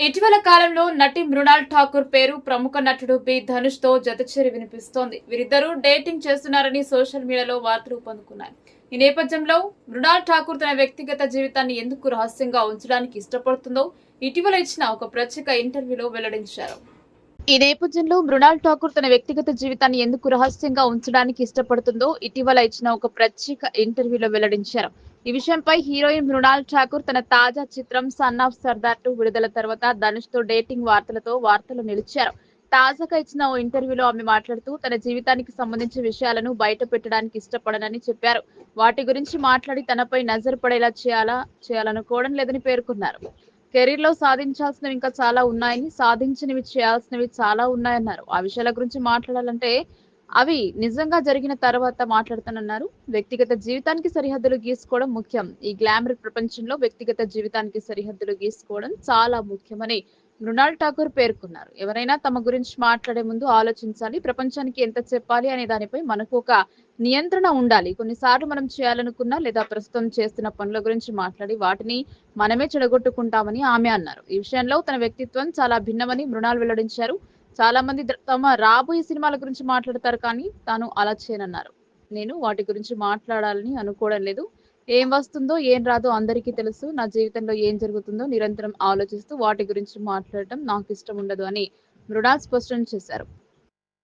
ఇటీవల కాలంలో నటి మృణాల్ ఠాకూర్ పేరు ప్రముఖ నటుడు బి. ధనుష్తో జతచేరి వినిపిస్తోంది. వీరిద్దరూ డేటింగ్ చేస్తున్నారని సోషల్ మీడియాలో వార్తలు పొందుకున్నాయి. ఈ నేపథ్యంలో మృణాల్ ఠాకూర్ తన వ్యక్తిగత జీవితాన్ని ఎందుకు రహస్యంగా ఉంచడానికి ఇష్టపడుతుందో ఇటీవల ఇచ్చిన ఒక ప్రత్యేక ఇంటర్వ్యూలో వెల్లడించారు. ఈ నేపథ్యంలో మృణాల్ ఠాకూర్ తన వ్యక్తిగత జీవితాన్ని ఎందుకు రహస్యంగా ఉంచడానికి ఇష్టపడుతుందో ఇటీవల ఇచ్చిన ఒక ప్రత్యేక ఇంటర్వ్యూలో వెల్లడించారు. ఈ విషయంపై హీరోయిన్ మృణాల్ ఠాకూర్ తన తాజా చిత్రం సన్ ఆఫ్ సర్దార్ టూ విడుదల తర్వాత ధనుష్తో డేటింగ్ వార్తలతో వార్తలు నిలిచారు. తాజాగా ఇచ్చిన ఓ ఇంటర్వ్యూలో ఆమె మాట్లాడుతూ తన జీవితానికి సంబంధించిన విషయాలను బయట పెట్టడానికి ఇష్టపడనని చెప్పారు. వాటి గురించి మాట్లాడి తనపై నజరు పడేలా చేయాలా చేయాలనుకోవడం లేదని పేర్కొన్నారు. కెరీర్లో సాధించాల్సినవి ఇంకా చాలా ఉన్నాయని సాధించినవి చేయాల్సినవి చాలా ఉన్నాయన్నారు. ఆ విషయాల గురించి మాట్లాడాలంటే అవి నిజంగా జరిగిన తర్వాత మాట్లాడుతానన్నారు. వ్యక్తిగత జీవితానికి సరిహద్దులు గీసుకోవడం ముఖ్యం. ఈ గ్లామర్ ప్రపంచంలో వ్యక్తిగత జీవితానికి సరిహద్దులు గీసుకోవడం చాలా ముఖ్యమని మృణాల్ ఠాకూర్ పేర్కొన్నారు. ఎవరైనా తమ గురించి మాట్లాడే ముందు ఆలోచించాలి ప్రపంచానికి ఎంత చెప్పాలి అనే దానిపై మనకు ఒక నియంత్రణ ఉండాలి. కొన్నిసార్లు మనం చేయాలనుకున్న లేదా ప్రస్తుతం చేస్తున్న పనుల గురించి మాట్లాడి వాటిని మనమే చెడగొట్టుకుంటామని ఆమె అన్నారు. ఈ విషయంలో తన వ్యక్తిత్వం చాలా భిన్నమని మృణాల్ వెల్లడించారు. చాలా మంది తమ రాబోయే సినిమాల గురించి మాట్లాడతారు కానీ తాను అలా చేయనన్నారు. నేను వాటి గురించి మాట్లాడాలని అనుకోవడం లేదు. ఏం వస్తుందో ఏం రాదో అందరికీ తెలుసు. నా జీవితంలో ఏం జరుగుతుందో నిరంతరం ఆలోచిస్తూ వాటి గురించి మాట్లాడటం నాకు ఇష్టం ఉండదు అని మృణాల్ స్పష్టం చేశారు.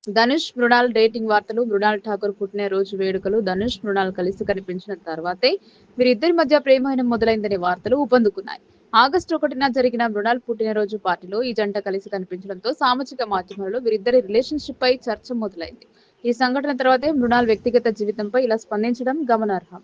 ధనుష్ మృణాల్ డేటింగ్ వార్తలు మృణాల్ ఠాకూర్ పుట్టినరోజు వేడుకలు ధనుష్ మృణాల్ కలిసి కనిపించిన తర్వాతే వీరిద్దరి మధ్య ప్రేమైన మొదలైందనే వార్తలు ఊపందుకున్నాయి. ఆగస్టు ఒకటిన జరిగిన మృణాల్ పుట్టినరోజు పార్టీలో ఈ జంట కలిసి కనిపించడంతో సామాజిక మాధ్యమాల్లో వీరిద్దరి రిలేషన్షిప్ పై చర్చ మొదలైంది. ఈ సంఘటన తర్వాతే మృణాల్ వ్యక్తిగత జీవితంపై ఇలా స్పందించడం గమనార్హం.